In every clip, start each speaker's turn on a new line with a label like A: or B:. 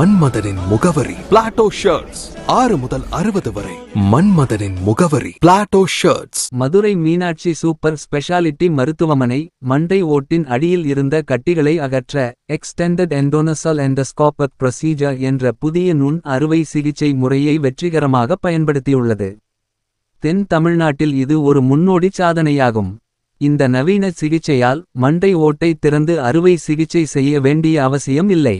A: மன்மதனின் முகவரி Plato shirts ஆறு முதல் அறுபது வரை மன்மதனின் முகவரி Plato shirts
B: Madurai Meenakshi super speciality மருத்துவமனை மண்டை ஓட்டின் அடியில் இருந்த கட்டிகளை அகற்ற எக்ஸ்டெண்டட் எண்டோனசல் எண்டஸ்கோபக் ப்ரொசீஜர் என்ற புதிய நுண் அறுவை சிகிச்சை முறையை வெற்றிகரமாக பயன்படுத்தியுள்ளது. தென் தமிழ்நாட்டில் இது ஒரு முன்னோடி சாதனையாகும். இந்த நவீன சிகிச்சையால் மண்டை ஓட்டை திறந்து அறுவை சிகிச்சை செய்ய வேண்டிய அவசியம் இல்லை.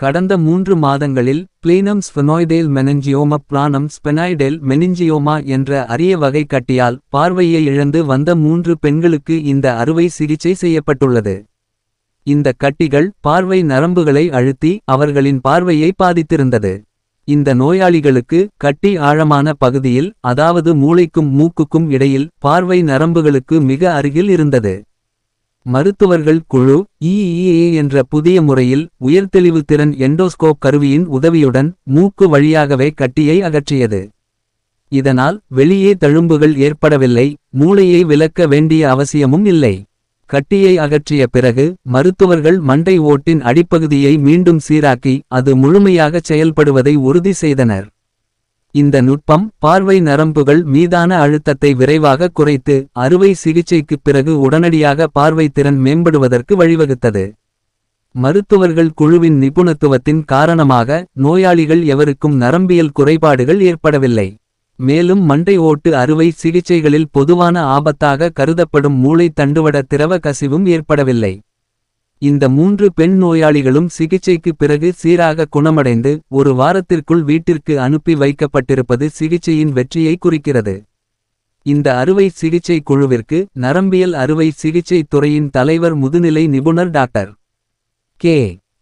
B: கடந்த மூன்று மாதங்களில் பிளீனம் ஸ்பெனாய்டேல் மெனஞ்சியோம பிளானம் ஸ்பெனாய்டேல் மெனிஞ்சியோமா என்ற அரிய வகை கட்டியால் பார்வையை இழந்து வந்த மூன்று பெண்களுக்கு இந்த அறுவை சிகிச்சை செய்யப்பட்டுள்ளது. இந்த கட்டிகள் பார்வை நரம்புகளை அழுத்தி அவர்களின் பார்வையை பாதித்திருந்தது. இந்த நோயாளிகளுக்கு கட்டி ஆழமான பகுதியில் அதாவது மூளைக்கும் மூக்குக்கும் இடையில் பார்வை நரம்புகளுக்கு மிக அருகில் இருந்தது. மருத்துவர்கள் குழு இஇஏ என்ற புதிய முறையில் உயர்தெளிவு திறன் எண்டோஸ்கோப் கருவியின் உதவியுடன் மூக்கு வழியாகவே கட்டியை அகற்றியது. இதனால் வெளியே தழும்புகள் ஏற்படவில்லை மூளையை விலக்க வேண்டிய அவசியமும் இல்லை. கட்டியை அகற்றிய பிறகு மருத்துவர்கள் மண்டை ஓட்டின் அடிப்பகுதியை மீண்டும் சீராக்கி அது முழுமையாகச் செயல்படுவதை உறுதி செய்தனர். இந்த நுட்பம் பார்வை நரம்புகள் மீதான அழுத்தத்தை விரைவாக குறைத்து அறுவை சிகிச்சைக்குப் பிறகு உடனடியாக பார்வை திறன் மேம்படுவதற்கு வழிவகுத்தது. மருத்துவர்கள் குழுவின் நிபுணத்துவத்தின் காரணமாக நோயாளிகள் எவருக்கும் நரம்பியல் குறைபாடுகள் ஏற்படவில்லை. மேலும் மண்டை ஓட்டு அறுவை சிகிச்சைகளில் பொதுவான ஆபத்தாக கருதப்படும் மூளை தண்டுவட திரவ கசிவும் ஏற்படவில்லை. இந்த மூன்று பெண் நோயாளிகளும் சிகிச்சைக்கு பிறகு சீராக குணமடைந்து ஒரு வாரத்திற்குள் வீட்டிற்கு அனுப்பி வைக்கப்பட்டிருப்பது சிகிச்சையின் வெற்றியை குறிக்கிறது. இந்த அறுவை சிகிச்சை குழுவிற்கு நரம்பியல் அறுவை சிகிச்சை துறையின் தலைவர் முதுநிலை நிபுணர் டாக்டர் கே.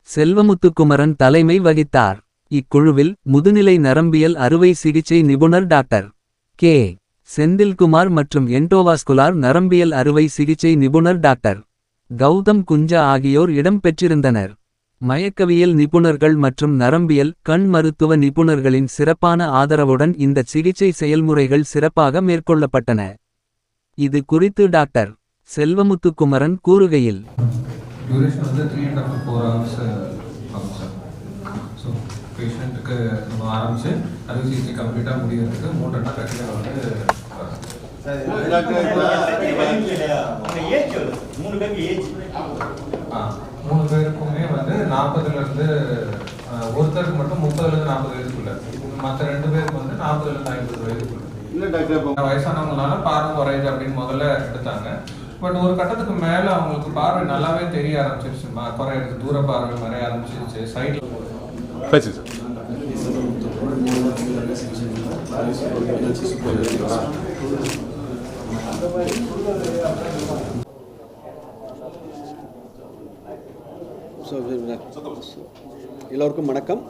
B: செல்வமுத்துக்குமரன் தலைமை வகித்தார். இக்குழுவில் முதுநிலை நரம்பியல் அறுவை சிகிச்சை நிபுணர் டாக்டர் கே. செந்தில்குமார் மற்றும் என்டோவாஸ்குலார் நரம்பியல் அறுவை சிகிச்சை நிபுணர் டாக்டர் கௌதம் குஞ்சா ஆகியோர் இடம்பெற்றிருந்தனர். மயக்கவியல் நிபுணர்கள் மற்றும் நரம்பியல் கண் மருத்துவ நிபுணர்களின் சிறப்பான ஆதரவுடன் இந்த சிகிச்சை செயல்முறைகள் சிறப்பாக மேற்கொள்ளப்பட்டன. இது குறித்து டாக்டர் செல்வமுத்துக்குமரன் கூறுகையில்.
C: பேஷண்ட்டுக்கு நம்ம ஆரம்பித்து அறுவை சிகிச்சை கம்ப்ளீட்டாக முடியறதுக்கு ரெண்டு கட்டில் வந்து வரும்.
D: மூணு
C: பேருக்குமே வந்து நாற்பதுலேருந்து ஒருத்தருக்கு மட்டும் முப்பதுலேருந்து நாற்பது வயதுக்குள்ள. மற்ற ரெண்டு பேருக்கு வந்து நாற்பதுலேருந்து ஐம்பது வயதுக்குள்ள.
D: இல்ல டாக்டர் இப்போ
C: வயசானவங்களால பார்வை குறையுது அப்படின்னு முதல்ல எடுத்தாங்க. பட் ஒரு கட்டத்துக்கு மேலே அவங்களுக்கு பார்வை நல்லாவே தெரிய ஆரம்பிச்சிருச்சு குறையிறது தூர பார்வை மறைய ஆரம்பிச்சிருச்சு. சைடில்
E: பேசுங்க சார்.
F: ஸோ எல்லோருக்கும் வணக்கம்.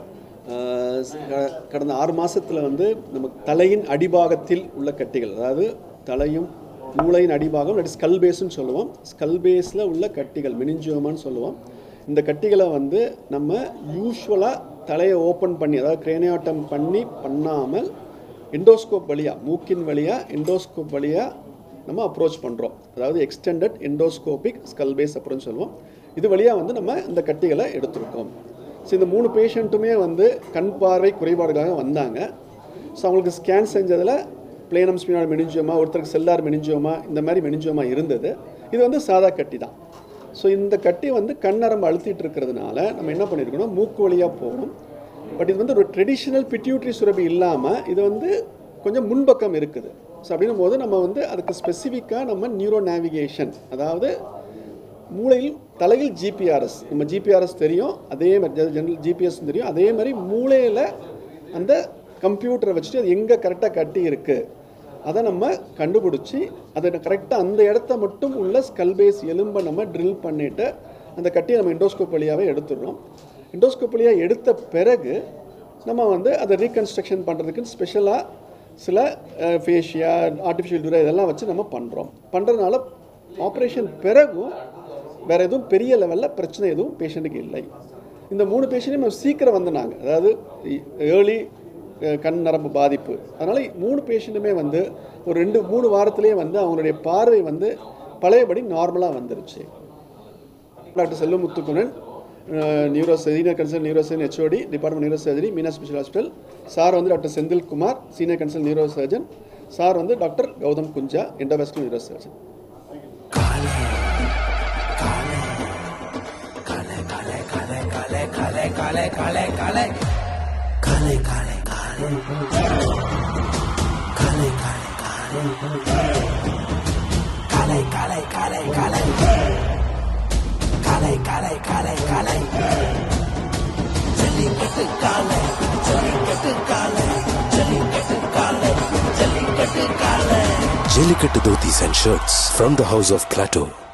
F: க- கடந்த ஆறு மாதத்தில் வந்து நம்ம தலையின் அடிபாகத்தில் உள்ள கட்டிகள் அதாவது தலையும் மூளையின் அடிபாகம் இல்லாட்டி ஸ்கல் பேஸ்ன்னு சொல்லுவோம். ஸ்கல் பேஸில் உள்ள கட்டிகள் மெனிஞ்சியோமான்னு சொல்லுவோம். இந்த கட்டிகளை வந்து நம்ம யூஸ்வலாக தலையை ஓப்பன் பண்ணி அதாவது கிரேனியாட்டம் பண்ணி பண்ணாமல் எண்டோஸ்கோப் வழியாக மூக்கின் வழியாக எண்டோஸ்கோப் வழியாக நம்ம அப்ரோச் பண்ணுறோம் அதாவது எக்ஸ்டெண்டட் எண்டோஸ்கோபிக் ஸ்கல் பேஸ் அப்படின்னு சொல்லுவோம். இது வழியாக வந்து நம்ம இந்த கட்டிகளை எடுத்திருக்கோம். ஸோ இந்த மூணு பேஷண்ட்டுமே வந்து கண் பார்வை குறைபாடுக்காக வந்தாங்க. ஸோ அவங்களுக்கு ஸ்கேன் செஞ்சதில் பிளேனம் ஸ்பினால் மெனிஞ்சியோமா ஒருத்தருக்கு செல்லார் மெனிஞ்சியோமா இந்த மாதிரி மெனிஞ்சியோமா இருந்தது. இது வந்து சாதா கட்டி தான். ஸோ இந்த கட்டி வந்து கண் நரம்பு அழுத்திட்டு இருக்கிறதுனால நம்ம என்ன பண்ணியிருக்கணும் மூக்கு வழியாக போகணும். பட் இது வந்து ஒரு ட்ரெடிஷ்னல் பிட்யூட்ரி சுரபி இல்லாமல் இது வந்து கொஞ்சம் முன்பக்கம் இருக்குது. ஸோ அப்படின்னும் போது நம்ம வந்து அதுக்கு ஸ்பெசிஃபிக்காக நம்ம நியூரோ நேவிகேஷன் அதாவது மூளையில் தலையில் ஜிபிஆர்எஸ் நம்ம ஜிபிஆர்எஸ் தெரியும் அதே மாதிரி ஜென்ரல் ஜிபிஎஸ் தெரியும். அதே மாதிரி மூளையில் அந்த கம்ப்யூட்டரை வச்சுட்டு அது எங்கே கரெக்டாக கட்டி இருக்குது அதை நம்ம கண்டுபிடிச்சி அதை கரெக்டாக அந்த இடத்த மட்டும் உள்ள ஸ்கல்பேஸ் எலும்பை நம்ம ட்ரில் பண்ணிவிட்டு அந்த கட்டியை நம்ம இண்டோஸ்கோப் வழியாகவே எடுத்துடுறோம். இண்டோஸ்கோப் வழியாக எடுத்த பிறகு நம்ம வந்து அதை ரீகன்ஸ்ட்ரக்ஷன் பண்ணுறதுக்கு ஸ்பெஷலாக சில ஃபேஷியா ஆர்டிஃபிஷியல் டூரா இதெல்லாம் வச்சு நம்ம பண்ணுறோம் பண்ணுறதுனால ஆப்ரேஷன் பிறகும் வேறு எதுவும் பெரிய லெவலில் பிரச்சனை எதுவும் பேஷண்ட்டுக்கு இல்லை. இந்த மூணு பேஷண்ட்டையும் சீக்கிரம் வந்தாங்க அதாவது ஏர்லி கண் நரம்பு பாதிப்பு. அதனால் மூணு பேஷண்ட்டுமே வந்து ஒரு ரெண்டு மூணு வாரத்திலேயே வந்து அவங்களுடைய பார்வை வந்து பழையபடி நார்மலாக வந்துருச்சு. Doctor Selvamuthukkunan neuro senior consultant neuro surgeon HOD department neuro surgery Meena special hospital sir வந்து doctor Senthil Kumar senior consultant neuro surgeon sir வந்து doctor Gautham Kuncha endovascular neuro surgeon
E: काले काले काले काले। काले काले काले। काले काले काले। काले काले काले काले। काले काले काले काले। चली कट काले चली कट काले चली कट काले चली काले। Dhotis and Shirts from the House of Plateau.